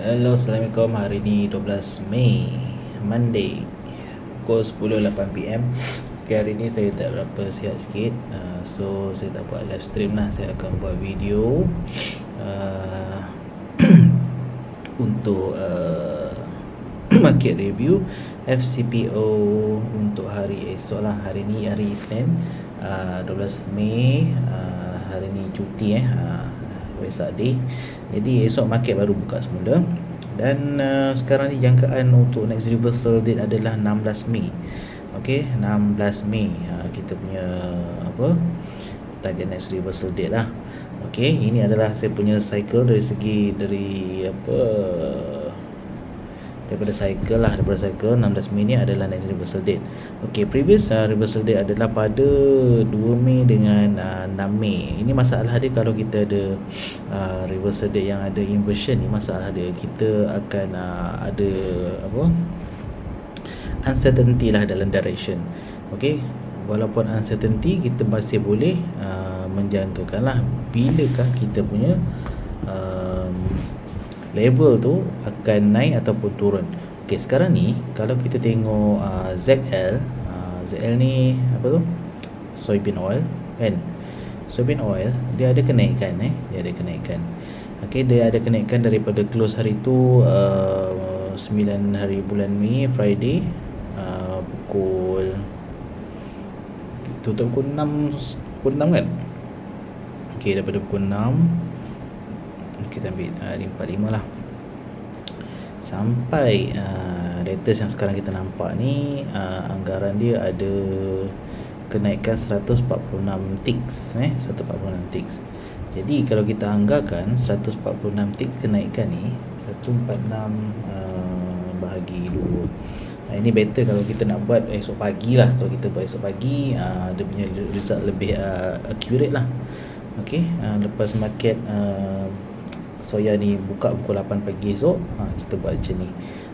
Hello, Assalamualaikum. Hari ni 12 Mei, Monday. Pukul 10.08pm. Okay, hari ni saya tak berapa sihat sikit. Uh, so, saya tak buat live stream lah. Saya akan buat video uh, untuk uh, market review FCPO untuk hari esok lah. Hari ni hari Isnin, uh, 12 Mei. Uh, hari ni cuti eh. Uh, Waisak Day Jadi esok market baru buka semula. Dan uh, sekarang ni jangkaan untuk next reversal date adalah 16 Mei. Okay 16 Mei uh, Kita punya apa Target next reversal date lah. Okay ini adalah saya punya cycle dari segi dari apa daripada cycle lah daripada cycle 16 Mei ni adalah next reversal date. Ok previous uh, reversal date adalah pada 2 Mei dengan uh, 6 Mei. Ini masalah dia kalau kita ada uh, reversal date yang ada inversion ni masalah dia. Kita akan uh, ada apa uncertainty lah dalam direction. Ok walaupun uncertainty kita masih boleh uh, menjangkakan lah bilakah kita punya um, level tu akan naik ataupun turun. Okey, sekarang ni kalau kita tengok uh, ZL, uh, ZL ni apa tu? Soybean oil kan. Soybean oil dia ada kenaikan eh, dia ada kenaikan. Okey, dia ada kenaikan daripada close hari tu uh, 9 hari bulan Mei Friday uh, pukul tutup pukul 6 pukul 6 kan? Okey, daripada pukul 6 kita ambil uh, 545 lah. Sampai uh, latest yang sekarang kita nampak ni uh, anggaran dia ada kenaikan 146 ticks eh 146 ticks jadi kalau kita anggarkan 146 ticks kenaikan ni 146 uh, bahagi 2 uh, ini better kalau kita nak buat esok pagi lah. Kalau kita buat esok pagi uh, dia punya result lebih uh, accurate lah. Okay, uh, lepas market uh, soya ni buka pukul 8 pagi esok. Ha, kita buat macam ni.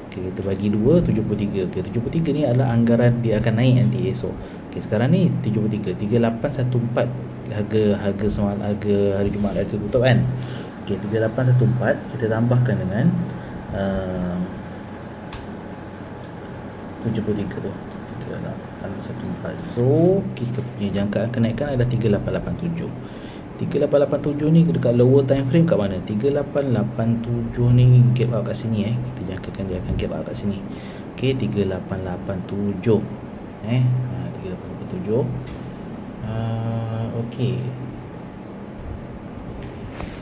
Okay, kita bagi 2 73 okay, 73 ni adalah anggaran dia akan naik nanti esok. Okay, sekarang ni 73 3814 harga harga semalam harga hari Jumaat hari tutup kan? Okay, 3814 kita tambahkan dengan uh, 73 tu. 3814 so kita punya jangkaan kenaikan adalah 3887 3887 ni dekat lower time frame kat mana? 3887 ni gap out kat sini eh. Kita jangkakan dia akan gap out kat sini. Ok 3887 eh. Ha, 3887 uh, ok.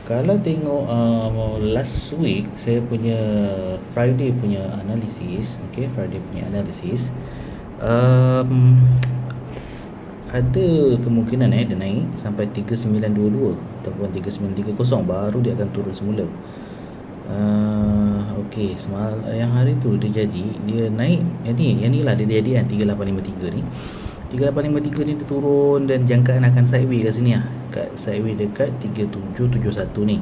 Kalau tengok uh, last week saya punya Friday punya analysis ok Friday punya analysis um, ada kemungkinan eh dia naik sampai 3922 ataupun 3930 baru dia akan turun semula. Uh, okey, semal yang hari tu dia jadi dia naik yang ni yang ni lah dia jadi kan 3853 ni. 3853 ni dia turun dan jangkaan akan sideways kat sini lah. Kat sideways dekat 3771 ni.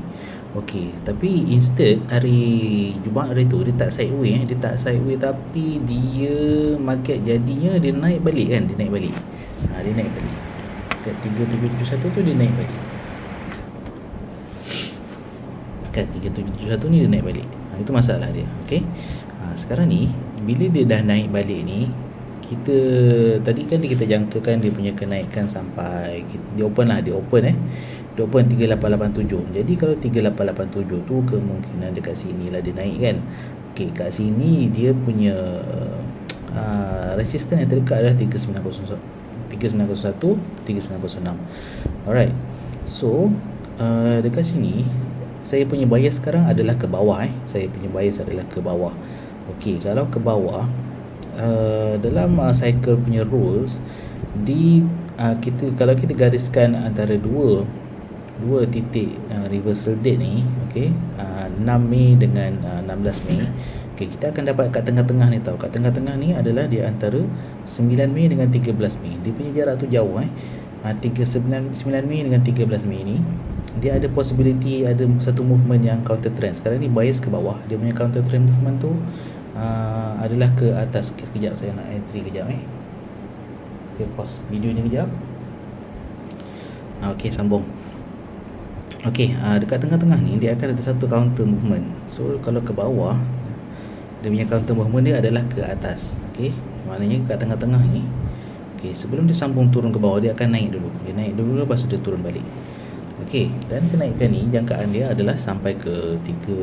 Okey, tapi instead hari Jumaat hari tu dia tak sideways eh, dia tak sideways tapi dia market jadinya dia naik balik kan, dia naik balik. Ha, dia naik balik. Kat 3771 tu dia naik balik. Kat 3771 ni dia naik balik. Ha, itu masalah dia, okey. Ha, sekarang ni bila dia dah naik balik ni kita tadi kan kita jangkakan dia punya kenaikan sampai dia open lah dia open eh. Dia open 3887 jadi kalau 3887 tu kemungkinan dekat sini lah dia naik kan. Ok kat sini dia punya uh, resistance yang terdekat adalah 3901 3901 3906 alright. So uh, dekat sini saya punya bias sekarang adalah ke bawah eh. Saya punya bias adalah ke bawah. Ok kalau ke bawah uh, dalam uh, cycle punya rules di uh, kita kalau kita gariskan antara dua dua titik uh, reversal date ni okey uh, 6 Mei dengan uh, 16 Mei okey kita akan dapat kat tengah-tengah ni tau. Kat tengah-tengah ni adalah di antara 9 Mei dengan 13 Mei. Dia punya jarak tu jauh eh. Uh, 3 9, 9 Mei dengan 13 Mei ni dia ada possibility ada satu movement yang counter trend. Sekarang ni bias ke bawah. Dia punya counter trend movement tu uh, adalah ke atas okay, sekejap saya nak entry kejap eh saya pause video ni kejap uh, ok sambung Okey, uh, dekat tengah-tengah ni dia akan ada satu counter movement. So kalau ke bawah dia punya counter movement dia adalah ke atas. Okey. Maknanya kat tengah-tengah ni okey, sebelum dia sambung turun ke bawah dia akan naik dulu. Dia naik dulu lepas dia turun balik. Okey, dan kenaikan ni jangkaan dia adalah sampai ke 39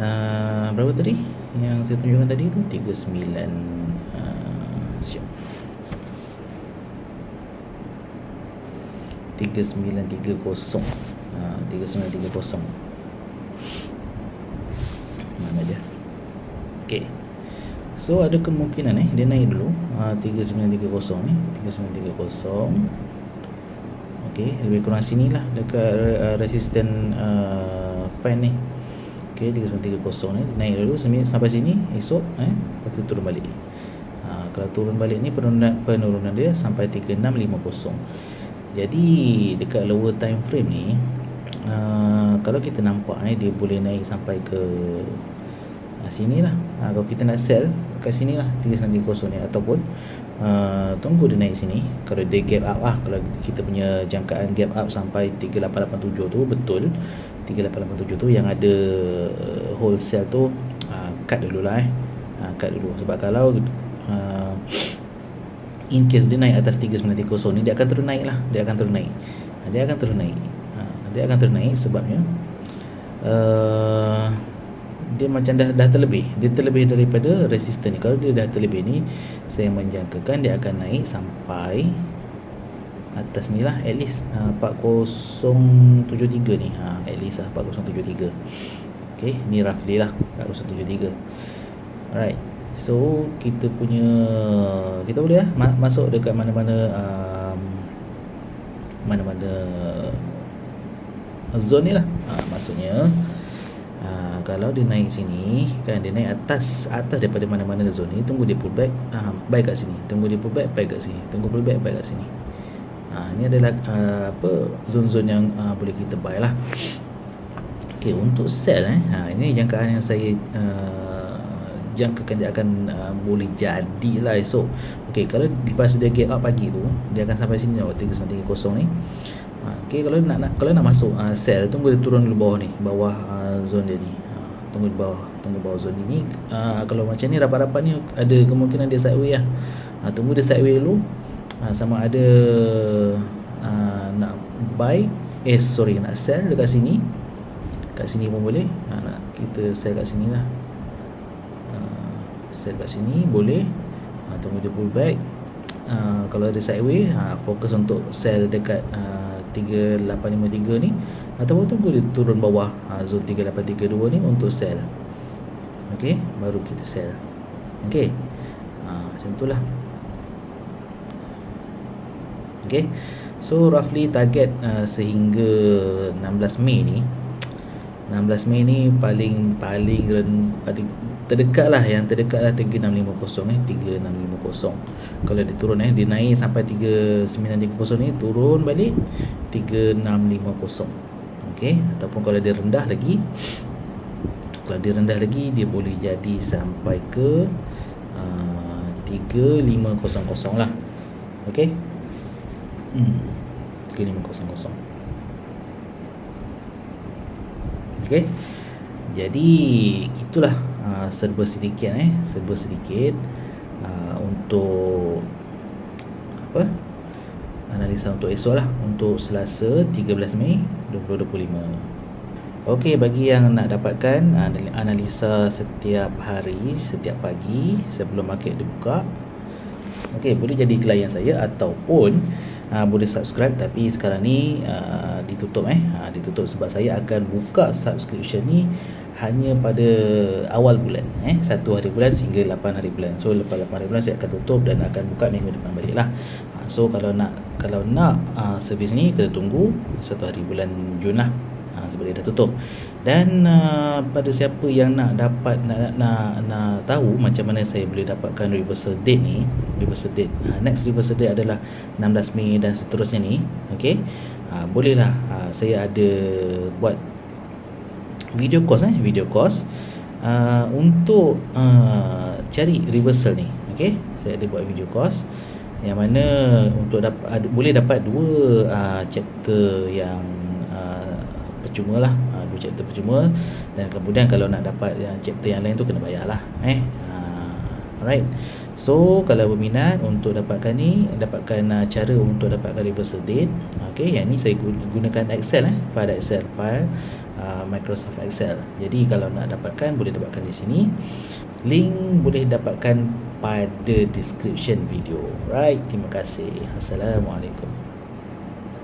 uh, berapa tadi? Yang saya tunjukkan tadi tu 39 uh, siap. 3930 ha, 3930 mana dia? Ok so ada kemungkinan eh dia naik dulu. Ha, 3930 ni 3930 ok lebih kurang sini lah dekat uh, resistant uh, fan ni ok 3930 ni naik dulu sampai sini esok eh lepas tu turun balik. Ha, kalau turun balik ni penurunan, penurunan dia sampai 3650 jadi dekat lower time frame ni uh, kalau kita nampak eh dia boleh naik sampai ke uh, sini lah. Uh, kalau kita nak sell kat sini lah 3930 ni. Ataupun uh, tunggu dia naik sini. Kalau dia gap up lah kalau kita punya jangkaan gap up sampai 3887 tu betul. 3887 tu yang ada wholesale tu uh, cut dulu lah eh. Uh, cut dulu. Sebab kalau uh, in case dia naik atas 3930 ni dia akan terus naik lah. Dia akan terus naik. Ha, dia akan terus naik. Ha, dia akan terus naik sebabnya uh, dia macam dah, dah terlebih. Dia terlebih daripada resisten ni. Kalau dia dah terlebih ni saya menjangkakan dia akan naik sampai atas ni lah. At least uh, 4073 ni. Ha, at least lah 4073 ok ni roughly lah 4073 alright So kita punya kita boleh lah masuk dekat mana-mana um, mana-mana zone ni lah. Ha, maksudnya uh, kalau dia naik sini kan dia naik atas atas daripada mana-mana zone ni tunggu dia pullback uh, buy kat sini. Tunggu dia pullback buy kat sini. Tunggu pullback buy kat sini. Ha, ini adalah uh, apa zone-zone yang uh, boleh kita buy lah. Okay, untuk sell eh. Ha, ini jangkaan yang saya uh, jangkakan dia akan uh, boleh jadilah esok Okey, kalau lepas dia get up pagi tu dia akan sampai sini oh, 3930 ni uh, Okey, kalau nak, nak kalau nak masuk uh, sell tunggu dia turun dulu bawah ni bawah uh, zone dia ni. Uh, tunggu di bawah tunggu bawah zone ni. Uh, kalau macam ni rapat-rapat ni ada kemungkinan dia sideway lah. Uh, tunggu dia sideway dulu. Uh, sama ada uh, nak buy. Eh sorry nak sell dekat sini. Kat sini pun boleh. Uh, nak kita sell kat sini lah. Set kat sini boleh. Uh, tunggu dia pull back. Uh, kalau ada sideway uh, fokus untuk sell dekat uh, 3853 ni ataupun tunggu dia turun bawah uh, zone 3832 ni untuk sell ok baru kita sell ok uh, macam tu lah. Ok so roughly target uh, sehingga 16 Mei ni 16 Mei ni paling paling paling terdekat lah yang terdekat lah 3650 eh 3650 kalau dia turun eh dia naik sampai 3930 ni turun balik 3650 ok ataupun kalau dia rendah lagi kalau dia rendah lagi dia boleh jadi sampai ke uh, 3500 lah. Ok hmm, 3500 ok jadi itulah uh, serba sedikit eh. Serba sedikit uh, untuk apa? Analisa untuk esok lah. Untuk Selasa 13 Mei 2025 Okey bagi yang nak dapatkan uh, analisa setiap hari setiap pagi sebelum market dibuka Okey boleh jadi klien saya ataupun uh, boleh subscribe. Tapi sekarang ni uh, ditutup eh. Uh, ditutup sebab saya akan buka subscription ni hanya pada awal bulan eh. Satu hari bulan sehingga 8 hari bulan. So lepas 8 hari bulan saya akan tutup dan akan buka minggu depan balik lah. So kalau nak kalau nak uh, servis ni kena tunggu satu hari bulan Jun lah ha, sebab dia dah tutup. Dan uh, pada siapa yang nak dapat nak, nak, nak, nak tahu macam mana saya boleh dapatkan reversal date ni reversal date uh, next reversal date adalah 16 Mei dan seterusnya ni ok uh, bolehlah uh, saya ada buat video course eh video course uh, untuk uh, cari reversal ni okey? Saya ada buat video course yang mana untuk dapat boleh dapat dua uh, chapter yang percuma lah uh, dua chapter percuma. Dan kemudian kalau nak dapat yang chapter yang lain tu kena bayar lah eh? Uh, alright. So kalau berminat untuk dapatkan ni dapatkan uh, cara untuk dapatkan reversal date ok yang ni saya gunakan Excel eh? File Excel file uh, Microsoft Excel. Jadi kalau nak dapatkan boleh dapatkan di sini. Link boleh dapatkan pada description video. Right terima kasih. Assalamualaikum